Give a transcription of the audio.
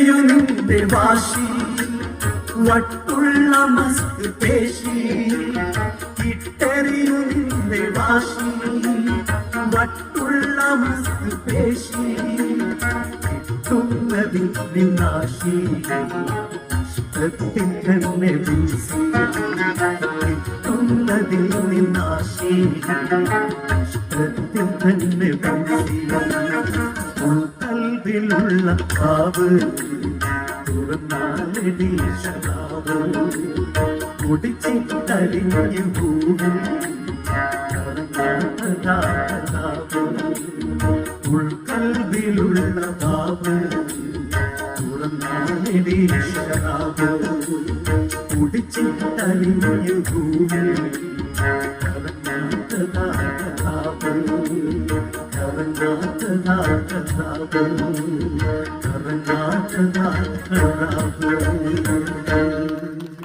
നിന്റെ വാശി വട്ടുള്ള മസ്ത് പേശി ഇട്ടെറിയു നിന്റെ വാശി വട്ടുള്ള മസ്ത് പേശി കിട്ടുന്നതിൽ നിന്നാശി ഇഷ്ടത്തിൽ തന്നെ വീശി കിട്ടുന്നതിൽ നിന്നാശി ഇഷ്ടത്തിൽ തന്നെ വീശി ഉൾക്കൽവിലുള്ള കാവ്. തുറന്നാലീശനാവ് കുടിച്ചിട്ടരിഞ്ഞു പൂവ് ഉൾക്കൽവിലുള്ള കാവ്. തുറന്നാലീശനാവ് കുടിച്ചിട്ടരിഞ്ഞു പൂവ് കറങ്ങാത്ത